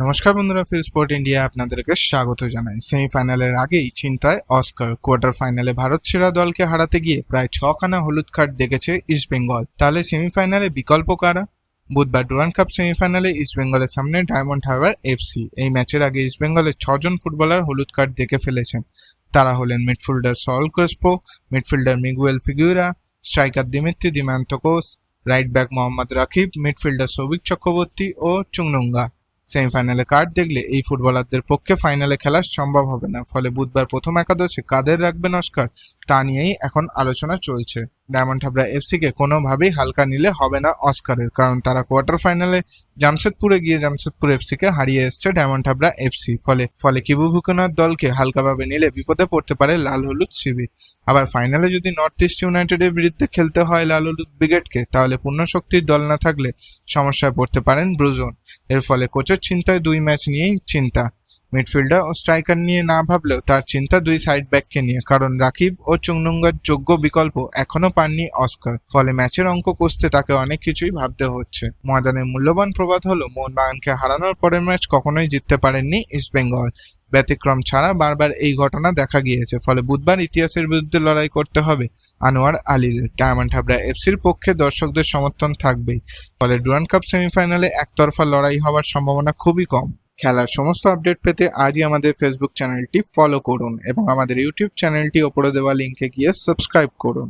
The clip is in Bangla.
নমস্কার বন্ধুরা ফিল স্পোর্ট ইন্ডিয়া আপনাদেরকে স্বাগত জানাই। সেমিফাইনালের আগেই চিন্তায় অস্কার কোয়ার্টার ফাইনালে ভারত সেরা দলকে হারাতে গিয়ে প্রায় ছখানা হলুদ কার্ড দেখেছে ইস্টবেঙ্গল তাহলে সেমিফাইনালে বিকল্প কারা? বুধবার ডুরান কাপ সেমিফাইনালে ইস্টবেঙ্গলের সামনে ডায়মন্ড হারবার এফসি এই ম্যাচের আগে ইস্টবেঙ্গলের ছজন ফুটবলার হলুদ কার্ড দেখে ফেলেছেন। তারা হলেন midfielder Saul Crespo midfielder Miguel Figueira striker Dimitri Diamantakos right back Mohammad Rakib midfielder Souvik Chakraborty ও চুংনুঙ্গা সেমিফাইনালে কার্ড দেখলে এই ফুটবলারদের পক্ষে ফাইনালে খেলা সম্ভব হবে না। ফলে বুধবার প্রথম একাদশে কাদের রাখবেন অস্কার, তা নিয়েই এখন আলোচনা চলছে। ডায়মন্ড হাবড়া এফসিকে কোনোভাবেই হালকা নিলে হবে না অস্কারের, কারণ তারা কোয়ার্টার ফাইনালে জামশেদপুরে গিয়ে জামশেদপুর এফসিকে হারিয়ে এসছে ডায়মন্ড হাবড়া এফসি। ফলে ফলে কিবু ভুকনার দলকে হালকাভাবে নিলে বিপদে পড়তে পারে লাল হলুদ শিবির। আবার ফাইনালে যদি নর্থ ইস্ট ইউনাইটেডের বিরুদ্ধে খেলতে হয় লাল হলুদ ব্রিগেডকে, তাহলে পূর্ণ শক্তির দল না থাকলে সমস্যায় পড়তে পারেন ব্রুজন। এর ফলে কোচের চিন্তায় দুই ম্যাচ নিয়েই চিন্তা। মিডফিল্ডার ও স্ট্রাইকার নিয়ে না ভাবলেও তার চিন্তা দুই সাইড ব্যাককে নিয়ে, কারণ রাকিব ও চুংনুঙ্গার যোগ্য বিকল্প এখনও পাননি অস্কার। ফলে ম্যাচের অঙ্ক কষতে তাকে অনেক কিছুই ভাবতে হচ্ছে। ময়দানের মূল্যবান প্রবাদ হলো মোহনবাগানকে হারানোর পরের ম্যাচ কখনোই জিততে পারেননি ইস্টবেঙ্গল ব্যতিক্রম ছাড়া বারবার এই ঘটনা দেখা গিয়েছে, ফলে বুধবার ইতিহাসের বিরুদ্ধে লড়াই করতে হবে আনোয়ার আলীদের। ডায়মন্ড হাবড়া এফসির পক্ষে দর্শকদের সমর্থন থাকবেই, ফলে ডুরান কাপ সেমিফাইনালে একতরফা লড়াই হওয়ার সম্ভাবনা খুবই কম। খেলার সমস্ত আপডেট পেতে আজই আমাদের ফেসবুক চ্যানেলটি ফলো করুন এবং আমাদের ইউটিউব চ্যানেলটি ওপরে দেওয়া লিঙ্কে গিয়ে সাবস্ক্রাইব করুন।